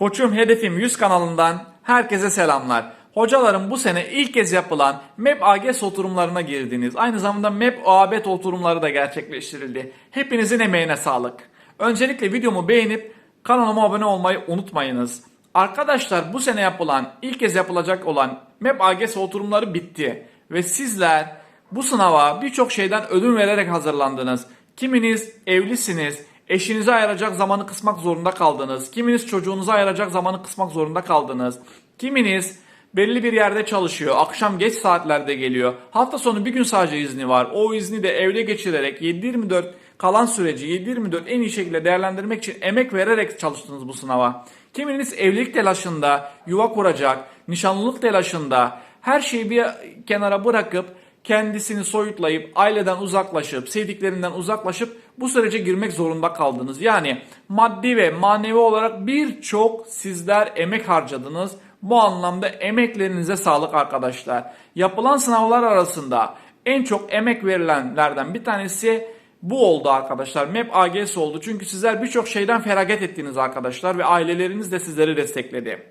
Koçum Hedefim 100 kanalından herkese selamlar. Hocalarım bu sene ilk kez yapılan MEP AGS oturumlarına girdiniz. Aynı zamanda MEP OABET oturumları da gerçekleştirildi. Hepinizin emeğine sağlık. Öncelikle videomu beğenip kanalıma abone olmayı unutmayınız. Arkadaşlar bu sene yapılan ilk kez yapılacak olan MEP AGS oturumları bitti. Ve sizler bu sınava birçok şeyden ödün vererek hazırlandınız. Kiminiz evlisiniz, eşinize ayıracak zamanı kısmak zorunda kaldınız. Kiminiz çocuğunuza ayıracak zamanı kısmak zorunda kaldınız. Kiminiz belli bir yerde çalışıyor, akşam geç saatlerde geliyor. Hafta sonu bir gün sadece izni var. O izni de evde geçirerek 7-24 kalan süreci 7-24 en iyi şekilde değerlendirmek için emek vererek çalıştınız bu sınava. Kiminiz evlilik telaşında, yuva kuracak, nişanlılık telaşında her şeyi bir kenara bırakıp kendisini soyutlayıp aileden uzaklaşıp sevdiklerinden uzaklaşıp bu sürece girmek zorunda kaldınız. Yani maddi ve manevi olarak birçok sizler emek harcadınız. Bu anlamda emeklerinize sağlık arkadaşlar. Yapılan sınavlar arasında en çok emek verilenlerden bir tanesi bu oldu arkadaşlar. MEP AGS oldu. Çünkü sizler birçok şeyden feragat ettiniz arkadaşlar ve aileleriniz de sizleri destekledi.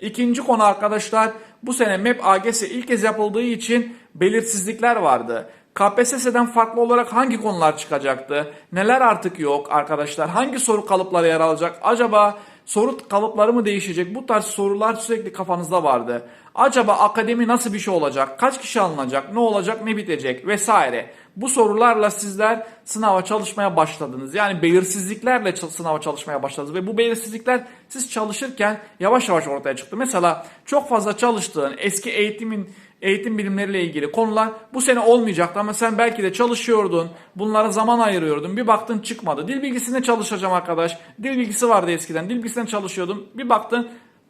İkinci konu arkadaşlar bu sene MEP AGS ilk kez yapıldığı için belirsizlikler vardı. KPSS'den farklı olarak hangi konular çıkacaktı? Neler artık yok arkadaşlar? Hangi soru kalıpları yer alacak? Acaba soru kalıpları mı değişecek? Bu tarz sorular sürekli kafanızda vardı. Acaba akademi nasıl bir şey olacak? Kaç kişi alınacak? Ne olacak? Ne bitecek? Vesaire. Bu sorularla sizler sınava çalışmaya başladınız. Yani belirsizliklerle sınava çalışmaya başladınız. Ve bu belirsizlikler siz çalışırken yavaş yavaş ortaya çıktı. Mesela çok fazla çalıştığın eski eğitimin eğitim bilimleriyle ilgili konular bu sene olmayacaktı ama sen belki de çalışıyordun, bunlara zaman ayırıyordun, bir baktın çıkmadı. Dil bilgisinde çalışacağım arkadaş, dil bilgisi vardı eskiden, dil bilgisinden çalışıyordum, bir baktın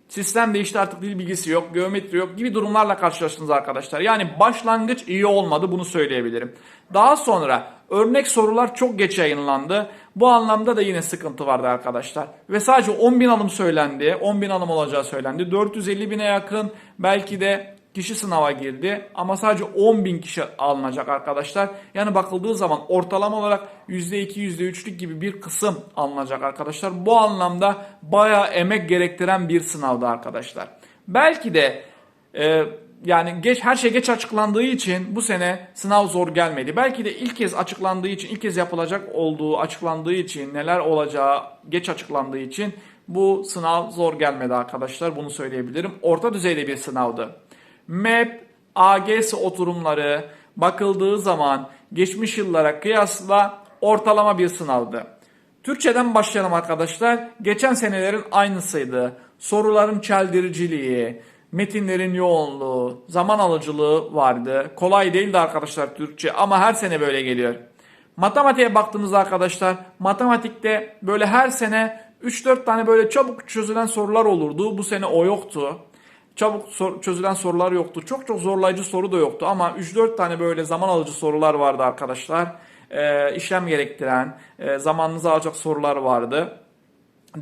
sistem değişti artık dil bilgisi yok, geometri yok gibi durumlarla karşılaştınız arkadaşlar. Yani başlangıç iyi olmadı bunu söyleyebilirim. Daha sonra örnek sorular çok geç yayınlandı. Bu anlamda da yine sıkıntı vardı arkadaşlar. Ve sadece 10 bin alım söylendi, 10 bin alım olacağı söylendi. 450 bine yakın belki de kişi sınava girdi ama sadece 10 bin kişi alınacak arkadaşlar. Yani bakıldığı zaman ortalama olarak %2 %3'lük gibi bir kısım alınacak arkadaşlar. Bu anlamda bayağı emek gerektiren bir sınavdı arkadaşlar. Belki de e, yani geç her şey geç açıklandığı için bu sene sınav zor gelmedi. Belki de ilk kez açıklandığı için, ilk kez yapılacak olduğu açıklandığı için, neler olacağı geç açıklandığı için bu sınav zor gelmedi arkadaşlar. Bunu söyleyebilirim. Orta düzeyde bir sınavdı. MEP, AGS oturumları bakıldığı zaman geçmiş yıllara kıyasla ortalama bir sınavdı. Türkçeden başlayalım arkadaşlar. Geçen senelerin aynısıydı. Soruların çeldiriciliği, metinlerin yoğunluğu, zaman alıcılığı vardı. Kolay değildi arkadaşlar Türkçe ama her sene böyle geliyor. Matematiğe baktığımızda arkadaşlar matematikte böyle her sene 3-4 tane böyle çabuk çözülen sorular olurdu. Bu sene o yoktu. Çabuk sor- çözülen sorular yoktu. Çok çok zorlayıcı soru da yoktu ama 3-4 tane böyle zaman alıcı sorular vardı arkadaşlar. Ee, işlem gerektiren, e, zamanınızı alacak sorular vardı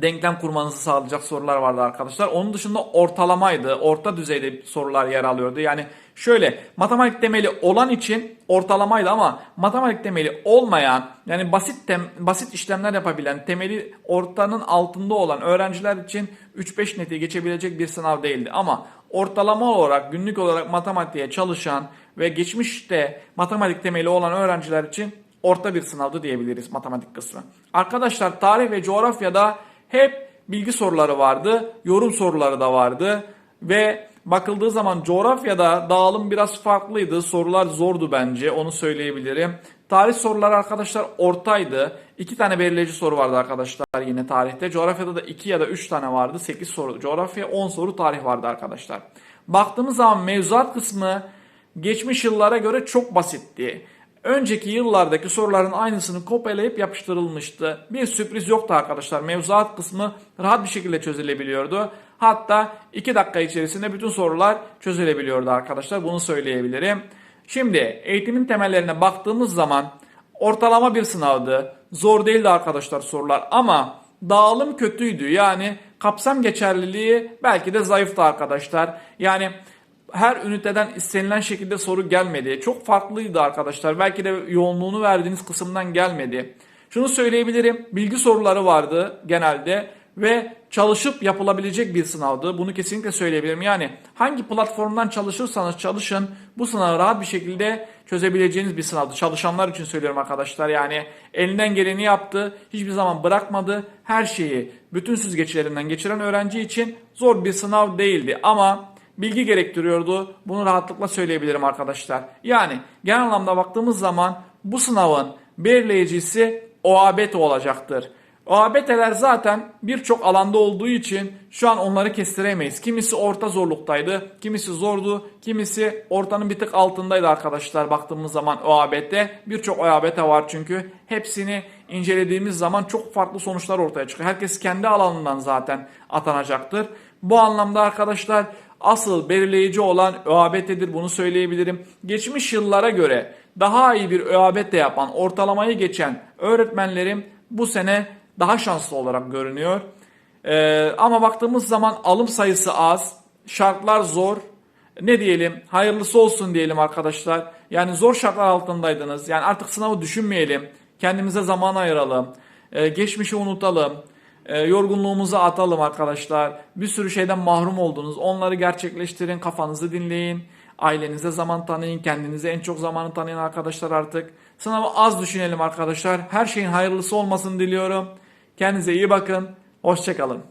denklem kurmanızı sağlayacak sorular vardı arkadaşlar. Onun dışında ortalamaydı. Orta düzeyde sorular yer alıyordu. Yani şöyle matematik temeli olan için ortalamaydı ama matematik temeli olmayan yani basit tem, basit işlemler yapabilen temeli ortanın altında olan öğrenciler için 3-5 neti geçebilecek bir sınav değildi. Ama ortalama olarak günlük olarak matematiğe çalışan ve geçmişte matematik temeli olan öğrenciler için orta bir sınavdı diyebiliriz matematik kısmı. Arkadaşlar tarih ve coğrafyada hep bilgi soruları vardı, yorum soruları da vardı ve bakıldığı zaman coğrafyada dağılım biraz farklıydı. Sorular zordu bence onu söyleyebilirim. Tarih soruları arkadaşlar ortaydı. İki tane belirleyici soru vardı arkadaşlar yine tarihte. Coğrafyada da iki ya da üç tane vardı. Sekiz soru coğrafya, on soru tarih vardı arkadaşlar. Baktığımız zaman mevzuat kısmı geçmiş yıllara göre çok basitti. Önceki yıllardaki soruların aynısını kopyalayıp yapıştırılmıştı. Bir sürpriz yoktu arkadaşlar. Mevzuat kısmı rahat bir şekilde çözülebiliyordu. Hatta 2 dakika içerisinde bütün sorular çözülebiliyordu arkadaşlar. Bunu söyleyebilirim. Şimdi eğitimin temellerine baktığımız zaman ortalama bir sınavdı. Zor değildi arkadaşlar sorular ama dağılım kötüydü. Yani kapsam geçerliliği belki de zayıftı arkadaşlar. Yani her üniteden istenilen şekilde soru gelmedi. Çok farklıydı arkadaşlar. Belki de yoğunluğunu verdiğiniz kısımdan gelmedi. Şunu söyleyebilirim. Bilgi soruları vardı genelde. ve çalışıp yapılabilecek bir sınavdı. Bunu kesinlikle söyleyebilirim. Yani hangi platformdan çalışırsanız çalışın bu sınavı rahat bir şekilde çözebileceğiniz bir sınavdı. Çalışanlar için söylüyorum arkadaşlar. Yani elinden geleni yaptı. Hiçbir zaman bırakmadı. Her şeyi bütün süzgeçlerinden geçiren öğrenci için zor bir sınav değildi. Ama bilgi gerektiriyordu. Bunu rahatlıkla söyleyebilirim arkadaşlar. Yani genel anlamda baktığımız zaman bu sınavın belirleyicisi OABET olacaktır. OABET'ler zaten birçok alanda olduğu için şu an onları kestiremeyiz. Kimisi orta zorluktaydı, kimisi zordu, kimisi ortanın bir tık altındaydı arkadaşlar baktığımız zaman OABET'te. Birçok OABET var çünkü. Hepsini incelediğimiz zaman çok farklı sonuçlar ortaya çıkıyor. Herkes kendi alanından zaten atanacaktır. Bu anlamda arkadaşlar asıl belirleyici olan ÖABT'dir bunu söyleyebilirim. Geçmiş yıllara göre daha iyi bir ÖABT yapan, ortalamayı geçen öğretmenlerim bu sene daha şanslı olarak görünüyor. Ee, ama baktığımız zaman alım sayısı az, şartlar zor. Ne diyelim? Hayırlısı olsun diyelim arkadaşlar. Yani zor şartlar altındaydınız. Yani artık sınavı düşünmeyelim. Kendimize zaman ayıralım. Ee, geçmişi unutalım. E, yorgunluğumuzu atalım arkadaşlar. Bir sürü şeyden mahrum oldunuz. Onları gerçekleştirin, kafanızı dinleyin. Ailenize zaman tanıyın, kendinize en çok zamanı tanıyın arkadaşlar artık. Sınavı az düşünelim arkadaşlar. Her şeyin hayırlısı olmasını diliyorum. Kendinize iyi bakın. Hoşçakalın.